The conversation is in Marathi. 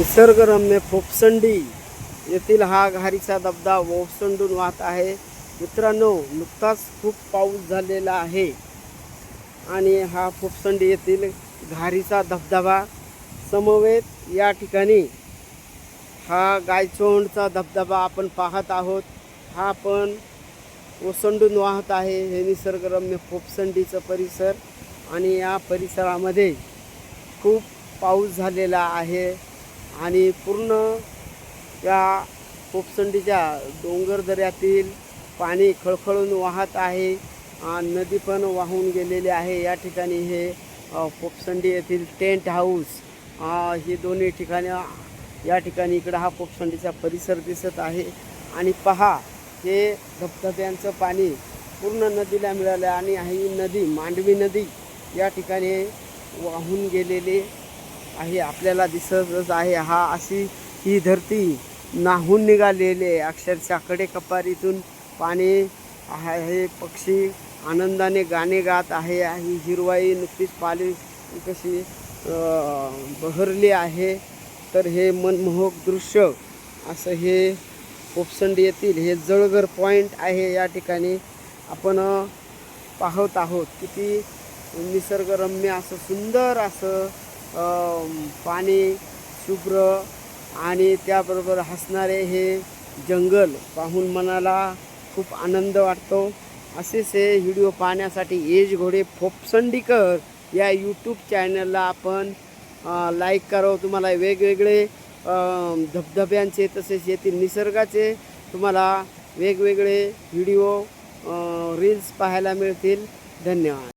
निसर्गरम्य फोपसंडी येथील हा घारीचा धबधबा ओसंडून वाहत आहे. मित्रांनो नुकताच खूप पाऊस झालेला आहे. आणि हा फोपसंडी येथील घारीचा धबधबा समवेत या ठिकाणी हा गायचोंडचा धबधबा आपण पाहत आहोत. हा पण ओसंडून वाहत आहे. हे निसर्गरम्य फोपसंडीचं परिसर आणि या परिसरामध्ये खूप पाऊस झालेला आहे. आणि पूर्ण या पोपसंडीच्या डोंगर दऱ्यातील पाणी खळखळून वाहत आहे आणि नदी पण वाहून गेलेली आहे. या ठिकाणी हे पोपसंडी येथील टेंट हाऊस ही दोन्ही ठिकाणी या ठिकाणी इकडं हा पोपसंडीचा परिसर दिसत आहे. आणि पहा हे धबधब्यांचं पाणी पूर्ण नदीला मिळालं आणि ही नदी मांडवी नदी या ठिकाणी वाहून गेलेली आहे आपल्याला दिसतच आहे. हा अशी ही धरती नाहून निघालेली आहे. अक्षरशः कडे कपारीतून पाणी आहे हे पक्षी आनंदाने गाणे गात आहे. ही हिरवाई नुकतीच पाली कशी बहरली आहे. तर हे मनमोहक दृश्य असं हे ओपसंड येथील हे जळगर पॉईंट आहे. या ठिकाणी आपण पाहत आहोत किती निसर्गरम्य असं सुंदर असं पाणी शुभ्र आणि त्याबरोबर हसणारे हे जंगल पाहून मनाला खूप आनंद वाटतो. असेच हे व्हिडिओ पाहण्यासाठी एज घोडे फोपसंडीकर या यूट्यूब चॅनलला आपण लाईक करावं. तुम्हाला वेगवेगळे धबधब्यांचे तसेच येथील निसर्गाचे तुम्हाला वेगवेगळे व्हिडिओ रील्स पाहायला मिळतील. धन्यवाद.